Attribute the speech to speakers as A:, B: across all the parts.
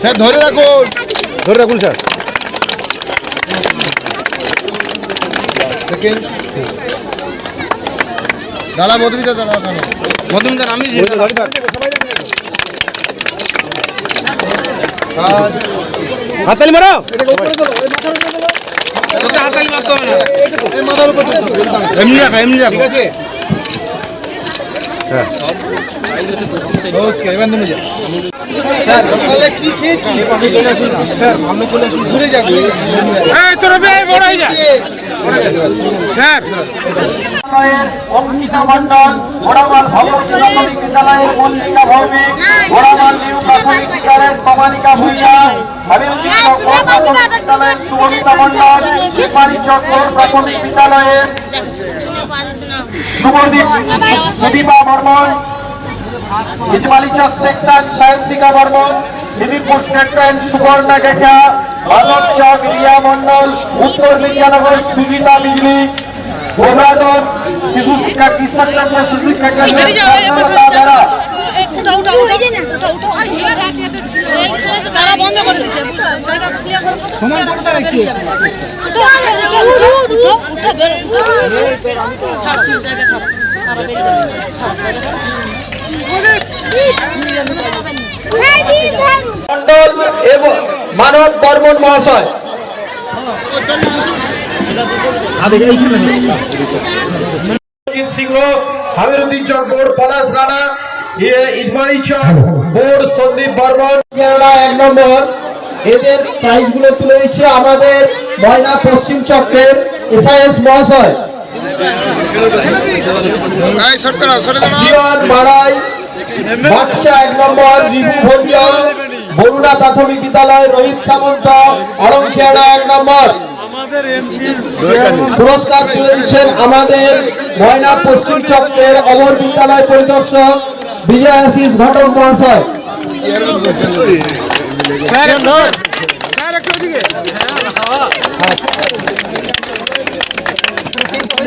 A: Sir ধরে রাখুন।
B: ধরে রাখুন স্যার।
A: সেকেন্ড। দাঁড়া মধুমিতা দাঁড়া
C: মধুমিতা আমি
B: থাক। মারো।
C: হাতালি মারতে হবে না।
A: মাথার উপর তুলতে হবে, দাঁড়া।
C: এমনি রাখো এমনি রাখো।
A: ঠিক আছে?
B: হ্যাঁ।
A: ওকে এবার যা স্যার সকালে কি খেয়েছি স্যার সামনে চলে আসুন ঘুরে যা ঘুরে যা।
C: এই তোর বড় হয়ে যা। স্যার।
D: অগ্নিশা ঘোড়ামাল ভগবতী প্রাথমিক বিদ্যালয়ের মল্লিকা ভৌমিক ঘোড়ামাল নিউ প্রাথমিক বিদ্যালয়ের কমালিকা ভূঁইয়া বিদ্যালয়ের সুবমিতা মন্ডল শিববাড়ি প্রাথমিক বিদ্যালয়ের শুভদীপ সুদীপা বর্মন ইজমালি চক সেক্টর সায়ন্তিকা বর্মন দিলীপুর স্টেটমেন্ট সুবর্ণা গেছা মাধব চক রিয়া মন্ডল উত্তর বিদ্যানগর সুজিতা বিজলি গোবরাদন শিশু শিক্ষা কৃষ্ণচন্দ্র শিশু শিক্ষা কেন্দ্র মন্ডল এবং মানব বর্মন মহাশয়। সিংহ হামিরুদ্দিন চক বোর্ড পলাশ রানা ইয়ে- ইজমানি চক বোর্ড সন্দীপ বর্মন। এক নম্বর। এদের প্রাইজগুলো তুলে দিচ্ছে আমাদের ময়না পশ্চিম চক্রের এসআইএস মহাশয়। বাচ্চা এক নম্বর বরুণা প্রাথমিক বিদ্যালয় রোহিত সামন্ত অরংখেড়া এক নম্বর। পুরস্কার তুলে দিচ্ছেন আমাদের ময়না পশ্চিম চক্রের অমর বিদ্যালয় পরিদর্শক বিজয় আশিস ঘটক মহাশয়।
C: স্যার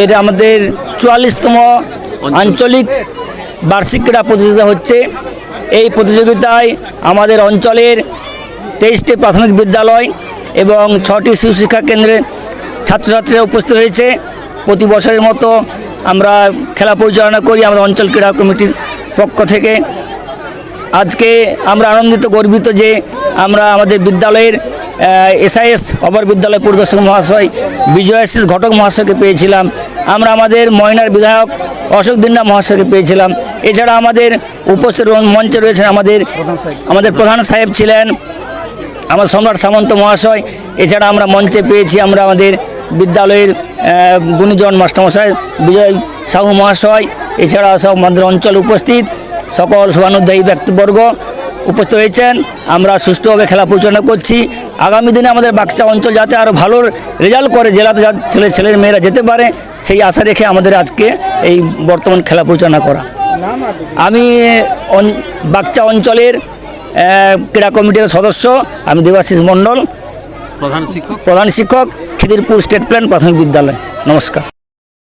E: এর আমাদের চুয়াল্লিশতম আঞ্চলিক বার্ষিক ক্রীড়া প্রতিযোগিতা হচ্ছে। এই প্রতিযোগিতায় আমাদের অঞ্চলের তেইশটি প্রাথমিক বিদ্যালয় এবং ছটি শিশু শিক্ষা কেন্দ্রের ছাত্রছাত্রীরা উপস্থিত হয়েছে। প্রতি বছরের মতো আমরা খেলা পরিচালনা করি আমাদের অঞ্চল ক্রীড়া কমিটির পক্ষ থেকে। আজকে আমরা আনন্দিত, গর্বিত যে আমরা আমাদের বিদ্যালয়ের এসআইএস অপর বিদ্যালয় পরিদর্শক মহাশয় বিজয়াশিস ঘটক মহাশয়কে পেয়েছিলাম। আমরা আমাদের ময়নার বিধায়ক অশোক দিন্না মহাশয়কে পেয়েছিলাম। এছাড়া আমাদের উপস্থিত মঞ্চে রয়েছেন আমাদের আমাদের প্রধান সাহেব ছিলেন আমার সম্রাট সামন্ত মহাশয়। এছাড়া আমরা মঞ্চে পেয়েছি আমরা আমাদের বিদ্যালয়ের গুণীজন মাস্টারমশাই বিজয় সাহু মহাশয়। এছাড়া সব আমাদের অঞ্চল উপস্থিত। সকল শুভানুধ্যায়ী ব্যক্তিবর্গ উপস্থিত হয়েছেন। আমরা সুষ্ঠুভাবে খেলা পরিচালনা করছি। আগামী দিনে আমাদের বাচ্চা অঞ্চল যাতে আরও ভালো রেজাল্ট করে জেলাতে যা ছেলে ছেলের মেয়েরা যেতে পারে সেই আশা রেখে আমাদের আজকে এই বর্তমান খেলা পরিচালনা করা। আমি বাচ্চা অঞ্চলের ক্রীড়া কমিটির সদস্য আমি দেবাশিস মণ্ডল
C: প্রধান শিক্ষক।
E: প্রধান শিক্ষক খিদিরপুর স্টেট প্ল্যান প্রাথমিক বিদ্যালয়। নমস্কার।